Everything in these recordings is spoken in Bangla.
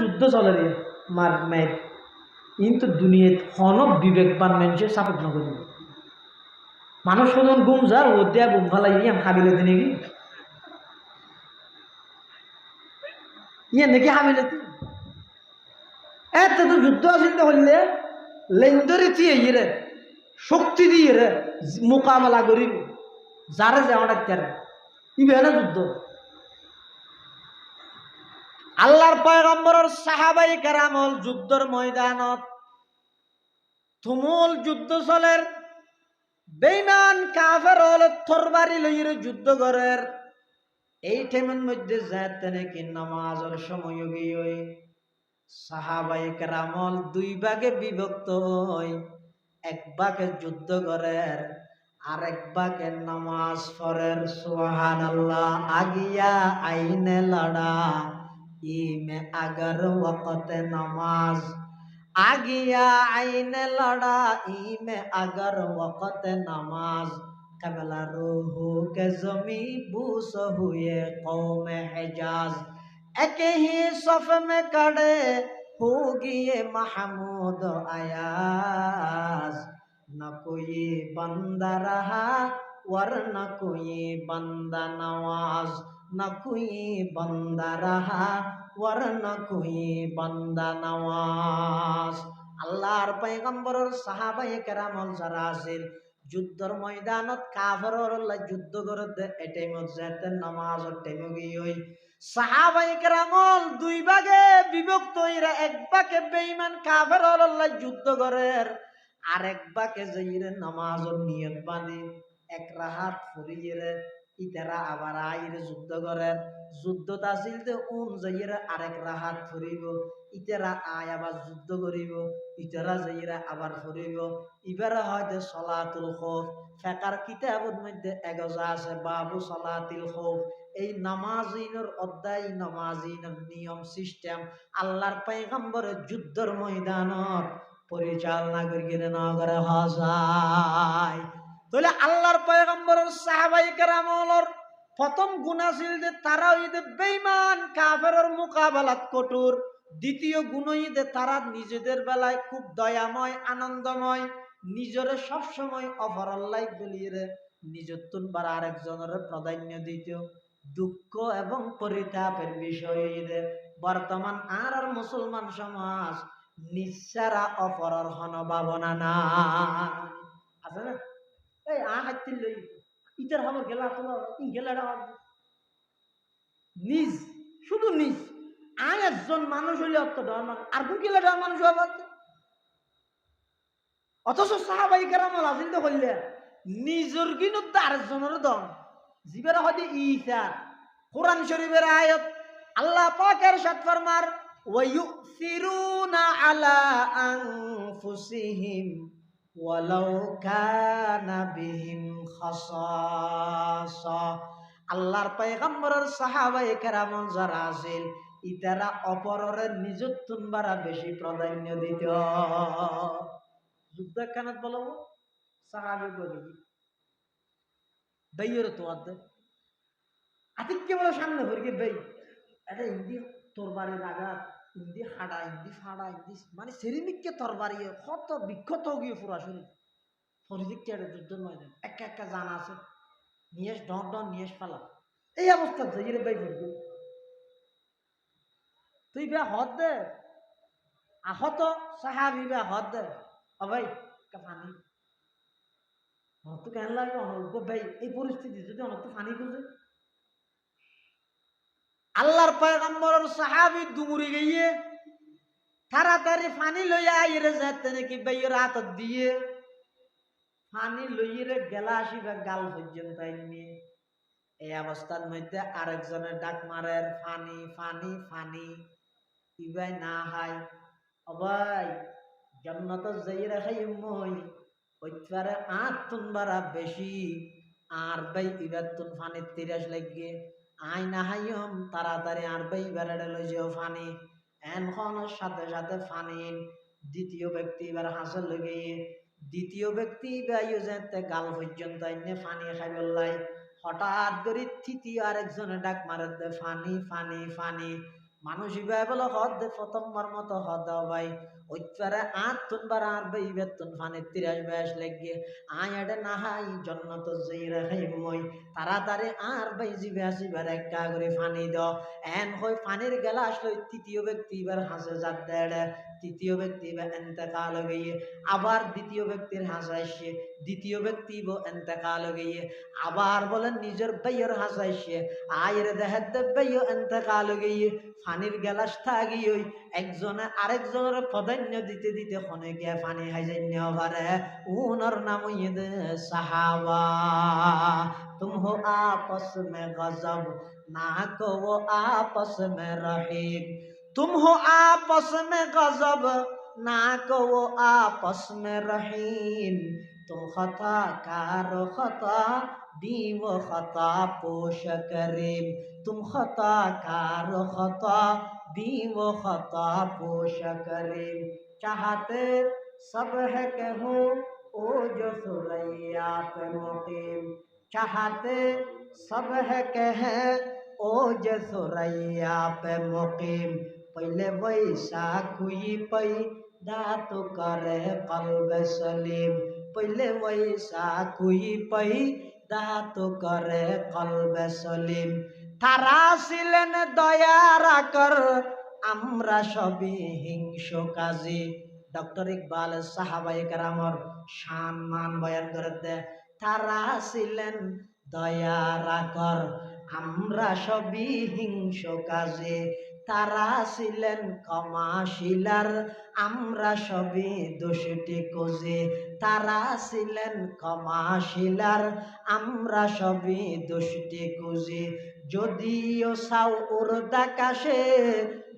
যুদ্ধ চলে দিয়ে মার মেয়ের। কিন্তু দুনিয়াত হন বিবেকবান মানুষের সাপোর্ট নকরি মানুষ শুনুন, গুম যার ও দিয়া গুম ফালাই ইয়াম হাবিলে দিনে কি ইয়ে নাকি হাবিলে এত তো যুদ্ধ আসিল হইলে লেন্দরে দিয়ে ইয়ে শক্তি দিয়ে রে মোকাবেলা করিব যারে যাওয়া ডাক্তার ইবে যুদ্ধ। আল্লাহর পয়গম্বরের সাহাবাই কেরামল যুদ্ধর ময়দানত, তুমুল যুদ্ধ চলের বেইমান কাফের হল থরবারি লইর যুদ্ধ করের, এই টাইমের মধ্যে যাতে নাকি নামাজের সময় গিয়ে সাহাবাই কেরামল দুই ভাগে বিভক্ত হয় এক ভাগে যুদ্ধ করের আর এক ভাগে নামাজ পড়ের সুহান আল্লাহ আগিয়া আইনে লড়া। میں اگر وقت نماز آ گیا آئین لڑائی میں اگر وقت نماز قبل روح کے زمین بوس ہوئے قوم حجاز ایک ہی صف میں کڑے ہوگی محمود آیاز نہ کوئی بندہ رہا ورنہ کوئی بندہ نواز न कोई बंदा रहा वरन कोई बंदा नवाज আল্লাহর পয়গম্বরের সাহাবায়ে কেরামল যারা আছিল যুদ্ধর ময়দানত কাফেরর যুদ্ধ করতে এটাই মধ্যে নামাজের টাইমে গিয়ে সাহাবাই কেরামল দুই ভাগে বিভক্ত হইরা এক ভাগে বেঈমান কাফের আল্লাহ যুদ্ধ করের আর এক ভাগে যাইরে নামাজের নিয়ত বাঁধে এক রাহাত ফুরিয়ে ইতারা আবার আইরে যুদ্ধ করেন, যুদ্ধ তাছিল তে উন যাইরা আরেক রাহাত ফুরিব ইতারা আয় আবার যুদ্ধ করিব, ইতারা যাইরা আবার ফুরিব ইবারে হয়তো সলাতুল খৌফ, ফেকার কিতাবের মধ্যে এগজা আছে বাবু সলাতিল খৌফ। এই নামাজিনের অধ্যায়, নামাজিনের নিয়ম সিস্টেম আল্লাহর পয়গম্বরের যুদ্ধর ময়দানত পরিচালনা করি না করে হসায় তাহলে আল্লাহর পয়গম্বরের সাহাবাই কেরামলর প্রথম গুণা ছিল যে তারা ঈদে বেইমান কাফেরের মোকাবেলাত কঠোর। দ্বিতীয় গুণ ঈদে তারা নিজেদের বেলায় খুব দয়াময়, আনন্দময়, নিজরে সবসময় অপরাল্লাই বলিয়ে নিজের তুনবার আরেকজনের প্রাধান্য দিত দুঃখ এবং পরিতাপের বিষয় বর্তমান আর আর মুসলমান সমাজ নিঃসারা অপরার হন ভাবনা না আছে না? এই আ হাইতিল লই ইটার খবর গেলা তোলা ই গেলাটা নিজ, শুধু নিজ। আই একজন মানুষ হইলে অত ডর আর কোন গেলে ডর মানুষ হওয়া অথচ সাহাবাই কেরামল আজিল তো করলে নিজের কিন্তু আরেকজনের দম। জীবের হয়তো ইসা কোরআন শরীফের আয়াত, আল্লাহ পাকের সাত ফরমার ওয়ায়ুসিরুনা আলা আনফুসিহিম। ওয়ালাউ কানা বিহিম খাসাসা। আল্লাহর পয়গম্বরের সাহাবায়ে কেরাম যারা আছিল ইতারা অপরের নিজের তুনবারা বেশি প্রাধান্য দিত। যুদ্ধ কানাত বলব সাহাবে বলি। বেইয়ের তো আদে। আতিককে বলে সামনে ভরকে বেই। এটা ইন্দি তোর বাড়ির আঘাত। ইন্দি হাডা, ইন্দি ফাড়া, ইন্দি মানে সেরিমিককে তোর বাড়ি কত বিক্ষত গিয়ে পুরা শরীর ফরিদিককে একটা যুদ্ধের ময়দান একা একা জানা আছে। নিয়েস ডন ডন নিয়েস ফালা এই অবস্থা জয়ীরে বাই ভরবে তুই বে হদ দে। আহত সাহাবি বে হদ দে। ও ভাই ফানি। তো কেন লাগবে অনর্ব ভাই, এই পরিস্থিতি যদি অনর্থ ফানি খুঁজে আল্লাহর পয়গম্বরের সাহাবি দুমুরি গিয়ে তাড়াতাড়ি ফানি লইয়া আইরে যেতে নাকি বাইয়ের হাত দিয়ে ফানি লইরে গেলা আসিবে, গাল পর্যন্ত আইনি এই অবস্থার মধ্যে আরেকজনের ডাক মারের ফানি ফানি ফানি ইবাই না হাই অবাই জন্নত যাইরা খাই মই ওইটারে আট তুন বারা বেশি। আর বাই ইবার তুন ফানির তিরাস লাগিয়ে তাড়াতাড়ি আর বাই লই যাও ফানি। সাথে সাথে ফানি দ্বিতীয় ব্যক্তি এবার হাসে লগে দ্বিতীয় ব্যক্তি বাইও যেতে গাল পর্যন্ত এনে ফানি খাই বললাই হঠাৎ করে তৃতীয় আরেকজনে ডাক মারে দে, ফানি ফানি ফানি। মানুষ ইবাই বলে, হদ প্রথমবার মতো হদ ভাই। ওইটারে আট তুনবার আর বাই বেতন ফানের তিরাশ বয়স লেগে। আয় এডে নাহাই জন্নত যেই রেখাই মই। তাড়াতাড়ি আর বাই জিবে আসিবার একা করে ফানি দ এন হই ফানির গেলা আসলে তৃতীয় ব্যক্তি এবার হাসে যার দেড়ে। তৃতীয় ব্যক্তি বা এতেকাল গিয়ে। আবার দ্বিতীয় ব্যক্তির হাসাইছে দ্বিতীয় ব্যক্তি বো এতেকাল গিয়ে। আবার বলেন নিজের বাইয়ের হাসাইছে আয়ের দেহের বাইয় এতেকাল গিয়ে। পানির গেলাস থাকি ওই। একজনে আরেকজনের প্রাধান্য দিতে দিতে হনে গিয়া পানি হাইজান্য পারে উনার নাম দে সাহাবা তুম হো আপস মে গজব, না কো আপস মে রহিব তুম হো আপস মে গজব, না কো আপস মে রহিম, তুম খতা কারও খতা دیو و خطا پوش کریم، تم خطا کار خطا دیو خطا پوش کریم۔ چاہتے سب ہے کہوں او جو سریا مقیم۔ چاہتے سب ہے کہیں او جو سریا مقیم۔ پہلے ویسا کوئی پئی دا تو کرے قلب سلیم۔ پہلے ویسا کوئی پئی দাত করে কলবে সলিম। তারা ছিলেন দয়ার আকর, আমরা সবই হিংস কাজী ডক্টর ইকবাল সাহাবাই কারামর শান মান বয়ান করে দে তারা ছিলেন দয়ার আকর, আমরা সবই হিংস কাজে তারা ছিলেন কমাশিলার আমরা সবই দোষটি কোজে তারা ছিলেন কমাশিলার আমরা সবই দোষটি কোজে যদিও সাউ উর্দাকাশে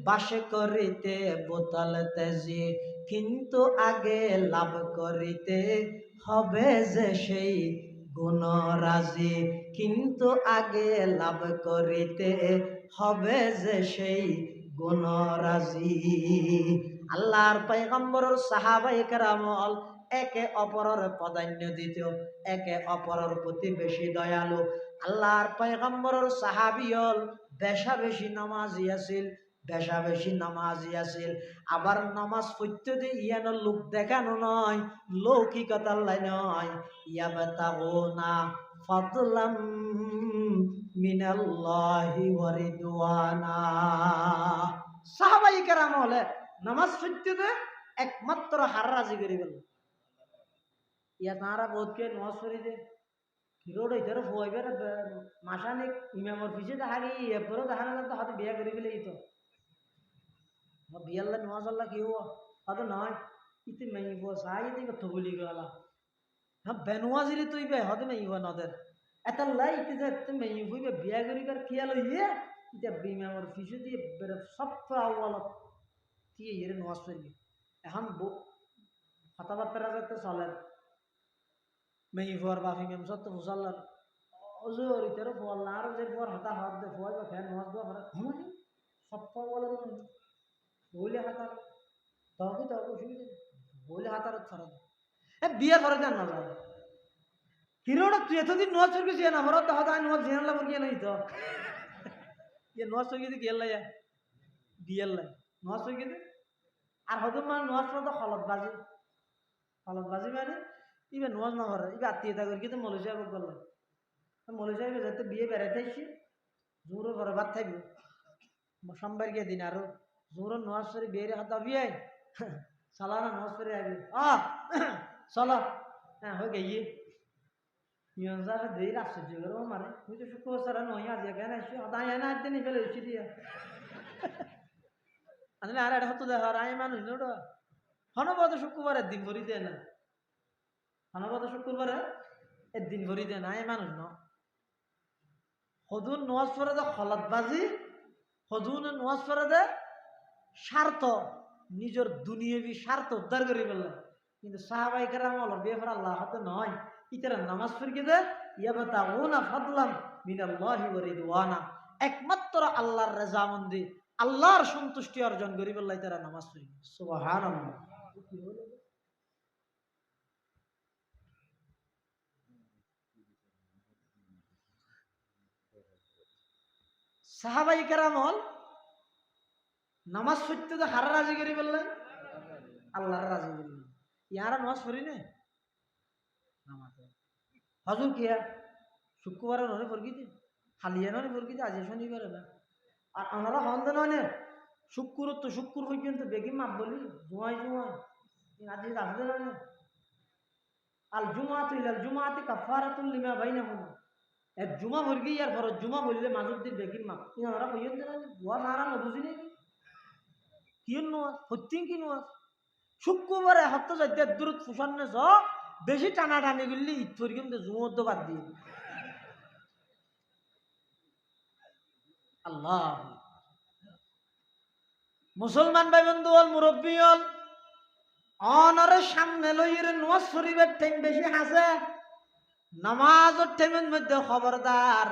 বাস করিতে বোতল তেজি, কিন্তু আগে লাভ করিতে হবে যে সেই গুণরাজি কিন্তু আগে লাভ করিতে হবে যে সেই গুণরাজি আল্লাহর পয়গম্বরের সাহাবাই কেরামল একে অপরের প্রাধান্য দিত একে অপরের প্রতি বেশি দয়ালু। আল্লাহর পয়গম্বরের সাহাবিয়ল বেশা বেশি নামাজি আছিল বেশা বেশি নামাজি আছিল আবার নামাজ পড়তে যে ইয়ানো লোক দেখানো নয়, লৌকিকতার লাই নয় ইয়া বেতাগোনা ফাদলাম মিনাল্লাহি ওয়া রিদওয়ানা। সাহাবাই কেরাম হলে নামাজ পড়তে যে একমাত্র হার রাজি করে গেল ইয়া তাঁরা বোধকে নামাজ পড়ি দে। রোড ইধারে ফুয়াইবে মাসানিক ইমামর পিছিয়ে দেখা গিয়ে, এরপরেও দেখা না তো হাতে বিয়া করে গেলে তো আল্লাহ কি হওয়া হয়তো নয় ইতি মেই হওয়া সাই ইতি কথা বলি গেলা হ্যাঁ বেনুয়াজিরে তুই বে হতে মেই হওয়া নদের এটা লাই ইতি যে তুই মেই হইবে বিয়া করিবার খেয়াল হইয়ে ইটা বিমামর পিছু দিয়ে বেরে সব আওয়ালত দিয়ে ইয়ে নওয়াজ পড়বি এখন কথাবার্তা যাতে চলেন মেই হওয়ার বাফি মেম সত্য মুসাল্লার অজুর ইতারও ফল আর যে ফল হাতা হাত দে ফল বা ফ্যান নওয়াজ দেওয়া ঘুমানি সব বলে বইলে হাতার, তবে তবে অসুবিধা বইলে হাতার ফরজ এ বিয়ে ফরজ জান না যায় হিরোটা তুই এতদিন নোয়াজ চর্কি জিয়া না? আমার তো হাতা নোয়াজ জিয়া না গিয়ে নাই তো। ইয়ে নোয়াজ চর্কি গিয়ে লাইয়া, বিয়ের লাই নোয়াজ চর্কি আর হয়তো মানে নোয়াজ তো হলত বাজি হলত বাজি মানে ইবে নোয়াজ না করে ইবে আত্মীয়তা করি কিন্তু সাহেব যাতে বিয়ে বেড়াইতে আসছি জোরও থাকবে সোমবার গিয়ে দিন আরও। জোরন নওয়াজ শরীফ বেরে হাত বিয়ে সালানা নওয়াজ শরীফ আগে আ চলো হ্যাঁ হয়ে গিয়ে ইয়ন সাহেব দেরি আশ্চর্য গেল তুই তো শুক্র সারা নয়, আজ কেন আসছি তাই এনে আজ দিন ভরি দেয় না। হনবাদ শুক্রবারে এর দিন ভরি দেয় না আয় মানুষ ন। হদুন নোয়াজ পরে দে খলাত বাজি হদুন নোয়াজ পরে দে স্বার্থ, নিজের দুনিয়াবি স্বার্থ উদ্ধার করে ফেললে কিন্তু সাহাবাই বেফর আল্লাহ নয়। ইতারা নামাজ দে ফাদলাম মিনাল্লাহি একমাত্র আল্লাহর আল্লাহর সন্তুষ্টি অর্জন করি বললাই তারা নামাজ সাহাবাই হল নামাজ পড়তে তো হারা রাজি করি বললেন আল্লাহর রাজি করলেন ইয়ারা নামাজ পড়ি না? নামাজ। হজুর কিয়া শুক্রবারে ননে ফরকিতে হালিয়া ননে ফরকিতে আজ শনিবারে না? আর ওনারা হন্দ ননে শুক্র তো শুক্র পর্যন্ত বেগি মাপ বলি জুমাই জুমাই আজি আসবে না আল জুমাত ইলাল জুমাতি কাফারাতুল লিমা বাইনাহুম। এক জুমা মুরগি ইয়ার ঘর জুমা বললে মাজুর দিন বেগির মাপ ওনারা কইয়েন না বুয়া মারা নবুঝি নাকি? কি নোয়াজ কি শুক্রবারে বেশি টানা কিন্তু জুমদ্দ বাদ দিয়ে আল্লাহ। মুসলমান ভাই বন্ধু হল মুরব্বী হল অনরে সামনে লইয়ের নোয়াজ শরীফের ঠেং বেশি হাসে নামাজের ঠেমের মধ্যে খবরদার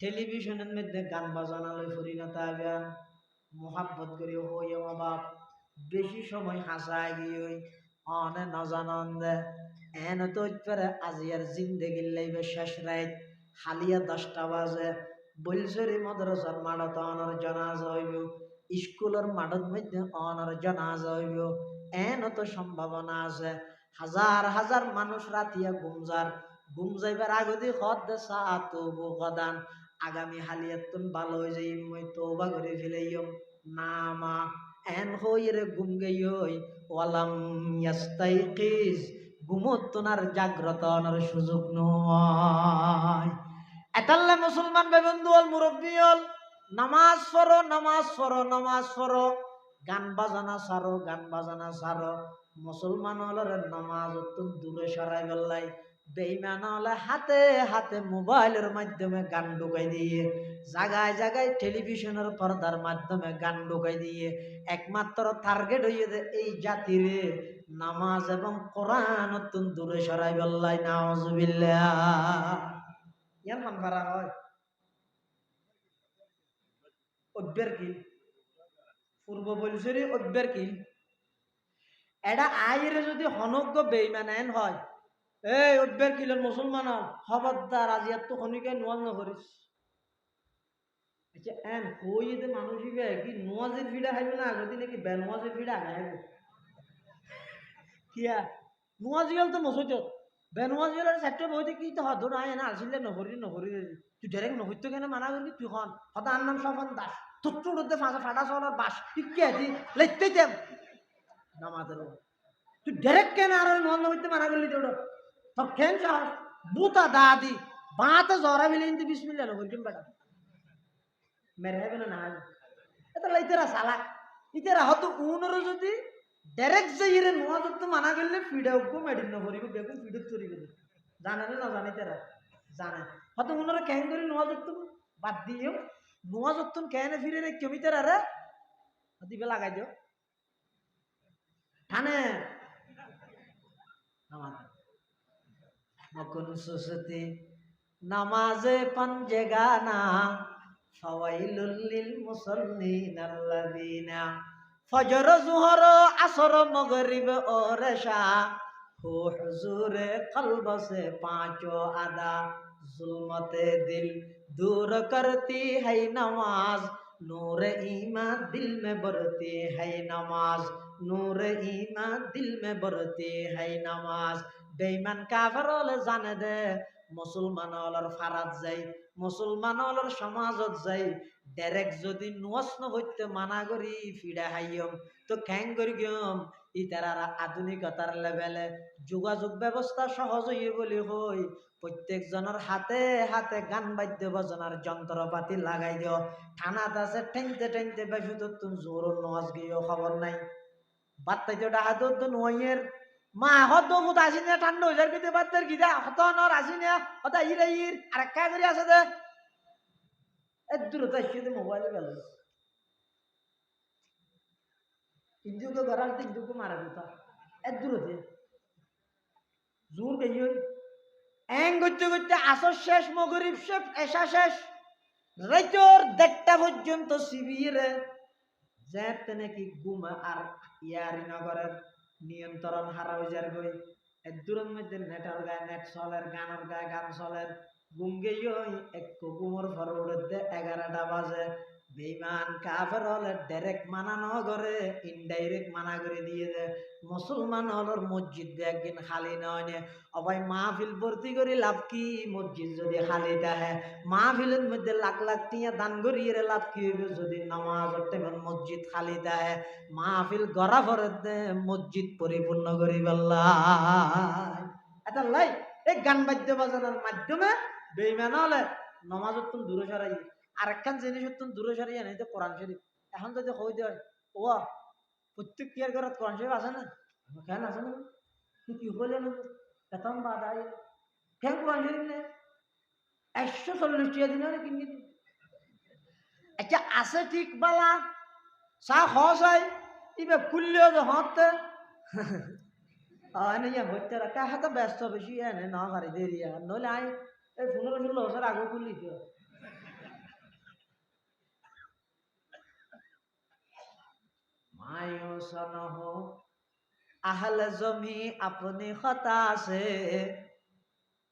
টেলিভিশনের মধ্যে গান বাজানা লই ফুরি না তাগান মোহাব্বত করি হই বাপ বেশি সময় হাসায় গিয়ে অনে নজানন্দে, এন তো ইতরে আজিয়ার জিন্দেগি লাইবে শেষ রাত হালিয়া দশটা বাজে, বলছরি মদ্রসার মাঠত অনর জানাজা হইব, স্কুলের মাঠত মধ্যে অনর জানাজা হইব, এন তো সম্ভাবনা আছে, হাজার হাজার মানুষ রাতিয়া গুমজার ঘুম যাইবার আগদি হদ সাতো গদান আগামী হালিয়াত তুন ভালো হয়ে যাই মই তোবা করে ফেলাইম না মা এন হই রে ঘুম গই ওয়ালাম ইয়াস্তাইকিজ, ঘুমত তোনার জাগ্রত অনার সুযোগ নয়। এতাল্লে মুসলমান ভাই বন্ধু হল, মুরব্বী হল, নামাজ পড়ো নামাজ পড়ো নামাজ পড়ো। গান বাজানা সারো, গান বাজানা সারো। মুসলমান হলের নামাজ অত্যন্ত দূরে সরাই বেল্লাই। বেইমান হলে হাতে হাতে মোবাইলের মাধ্যমে গান ঢুকাই দিয়ে জায়গায় জায়গায় টেলিভিশনের পর্দার মাধ্যমে গান ঢুকাই দিয়ে, একমাত্র টার্গেট হইয়ে যে এই জাতিরে নামাজ এবং কোরআন অত্যন্ত দূরে সরাই বেল্লাই, নাউজুবিল্লাহ। ইয়ান হানফারা হয়? অভ্যের কি? পূর্ব বলছরি অভ্যের কি? এটা আইরে যদি হনজ্ঞ বেইমানায়ন হয় এই অভ্যের কিলের মুসলমান খবরদার, আজি এত খনিকে নোয়াজ নকরিস আচ্ছা এন কই যে মানুষ কি নোয়াজের ভিড়া খাইবে না আগতে নাকি বেনোয়াজের ভিড়া আগে খাইব কিয়া? গেল তো মসজিদ বেনোয়াজ গেলের চারটে বইতে কি তো হদ নাই না আসিলে নহরি নহরি তুই ডাইরেক্ট নহরিত কেন মানা করলি তুই খন হতা আন নাম সফন দাস। তোর উড়তে ফাঁসা ফাটা চলার বাস। ইকে দি লেখতে দেম। নামাজের তুই ডাইরেক্ট কেন আর হইতে মানা করলি তোর কেন চাস বুতা দাদি বাতে জরা বিলে ইন্দি বিসমিল্লাহ নহরি কেন বেটা মেরে হবে না না এটা লাইতেরা সালা ইতেরা উনর যদি ডাইরেক্ট যে ইরে নোয়া যত মানা করলে ফিডা উঠবো মেডিন নহরিব বেগুন ফিডত চুরি করবে জানে না জানে তারা জানে হয়তো উনারা কেন নোয়া বাদ দিও নোয়া যত কেন ফিরে রে কেমি তারা রে দিবে লাগাই দিও ঠানে মকুন সুসতি নামাজে পঞ্জে গানা ফাওয়াইলুল লিল মুসাল্লিন আল্লাযিনা ফজর জুহর আসর মগরিব ও রেশা হো হুজুরে কলব সে পাঁচো আদা जुल्मते दिल दूर करती है नमाज नूर ईमान दिल में बरती है नमाज नूर ईमान दिल में बरती है नमाज বেইমান কাফের হলে জানে দে মুসলমান হলর ফারাত যাই মুসলমান হলর সমাজত যাই ডাইরেক্ট যদি নোয়াস নহইতে মানা করি ফিডা হাইয়ম, তো খ্যাং করি গিয়ম। ইতারা আধুনিকতার লেভেলে যোগাযোগ ব্যবস্থা সহজ হইয়ে বলি হই, প্রত্যেকজনের হাতে হাতে গান বাদ্য বাজনার যন্ত্রপাতি লাগাই দিও। থানাত আছে ঠেংতে ঠেংতে বেশি তো তুমি জোর নাচ গিয়েও খবর নাই। বাত্তাই তো ডাহাত তো নয়ের মা হত বহুত আসি না ঠান্ডা হয়ে কিন্তু বাত্তার কি দা হত নর আসি না, হত ইর ইর আর কা করে আছে দে। এ দূর তো আসছে মোবাইলে গেল ইন্দুকে মারা জোর এং করতে করতে আসর শেষ মগরিব শেষ, এসা শেষ। রাইতর দেড়টা পর্যন্ত শিবিরে যেতে নাকি গুমা আর ইয়ারি নগরের নিয়ন্ত্রণ হারা হয়ে যার গই। এক দূরের মধ্যে নেটার গায়ে নেট চলের, গানের গায়ে গান চলের। গুঙ্গেই গেই এক গুমর ফর উড়ে এগারোটা বাজে। বেইমান কাফের হলে ডাইরেক্ট মানানো করে ইনডাইরেক্ট মানা করে দিয়ে দেয়। মুসলমান হলর মসজিদ একদিন খালি নয় নে। অবাই মাহফিল ভর্তি করে লাভ কি? মসজিদ যদি খালি থাকে। মাহফিলের মধ্যে লাখ লাখ টিয়া দান করিয়ে লাভ কি হইবে? যদি নামাজের টাইমে মসজিদ খালি থাকে, মাহফিল গড়া ভরে দে, মসজিদ পরিপূর্ণ করি পেল্লাই এটা লাই, এই গান বাদ্য বাজানোর মাধ্যমে বেইমান হলে নমাজত তুমি দূরে সরাই। আরেকখান জিনিস তুমি দূরে সরাই আনি তো কোরআন শরীফ। এখন যদি হই দেয় ও প্রত্যেক ইয়ার ঘরত কোরআন শরীফ আছে না? কেন আছে না? কি হলে প্রথম বাদ আই কেন কোরআন শরীফ নেই একশো চল্লিশ টিয়া দিন কিনে দিন আচ্ছা আছে ঠিক বালা? চা হস হয় ইবে খুললেও যে হতে এনে ইয়া হইতে রাখা। হাতে ব্যস্ত বেশি, এনে না পারি দেরি। নইলে আই এই পনেরো ষোলো বছর আগে খুললি তো। آئیوں سن اہل اپنی خطا سے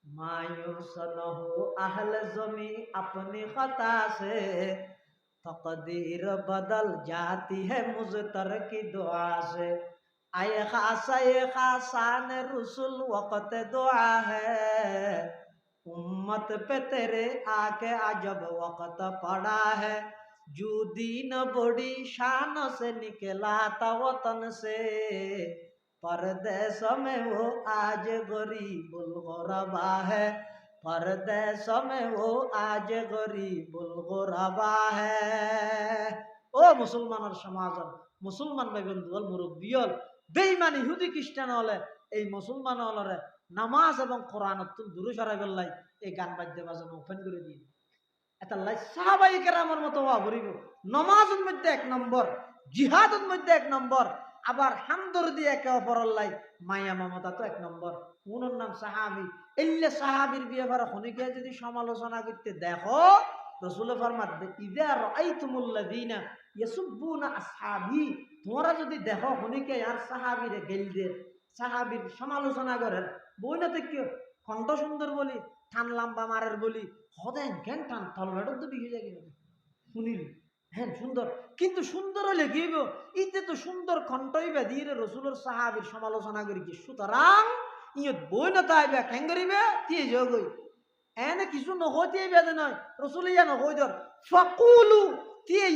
مایوس ہو اہل اپنی خطا سے تقدیر بدل جاتی ہے مزتر کی دعا سے آئے خاص خاصان رسول وقت دعا ہے امت پہ تیرے آ کے عجب وقت پڑا ہے जो दीन बड़ी शान से निकला था वतन से परदेश में वो आज गरीबुल गुरबा है परदेश में वो आज गरीबुल गुरबा है ও মুসলমানের সমাজের মুসলমান ভাই বন্ধুল মুরব্বিয়ল বেইমান ইহুদি খ্রিস্টান হলে এই মুসলমান হলরে নামাজ এবং কোরআন দূরে সরাই বেল্লাই এই গান বাদ্য বাজানো ওপেন করে দিন এটা লাই সাহাবাই কেরামের মতো হওয়া ভরিব নমাজের মধ্যে এক নম্বর, জিহাদের মধ্যে এক নম্বর, আবার হামদর দিয়ে একে অপরের লাই মায়া মমতা তো এক নম্বর। উনার নাম সাহাবি। এল্লে সাহাবির বিয়ে খনিকে যদি সমালোচনা করতে দেখো রসুল ফরমাত ইদা রাআইতুমুল্লাযিনা ইয়াসুব্বুনা আসহাবি। তোমরা যদি দেখো খনিকে, আর সাহাবিরে গেল দে, সাহাবির সমালোচনা করেন। বইনাতে কি কণ্ঠ সুন্দর বলি টান লাম্বা মারের বলি, হদেন কেন টান তলবেটার তো বিঘে যায় শুনিল হ্যাঁ সুন্দর। কিন্তু সুন্দর হলে কি হইব? ইতে তো সুন্দর কণ্ঠই বেদিয়ে রসুলের সাহাবির সমালোচনা করি কি? সুতরাং ইয়ত বই না তাইবে কেন করিবে? তিয়ে যোগই এনে কিছু নহতে বেদে নয়। রসুল ইয়া নহই ধর। ফকুলু, তিয়ে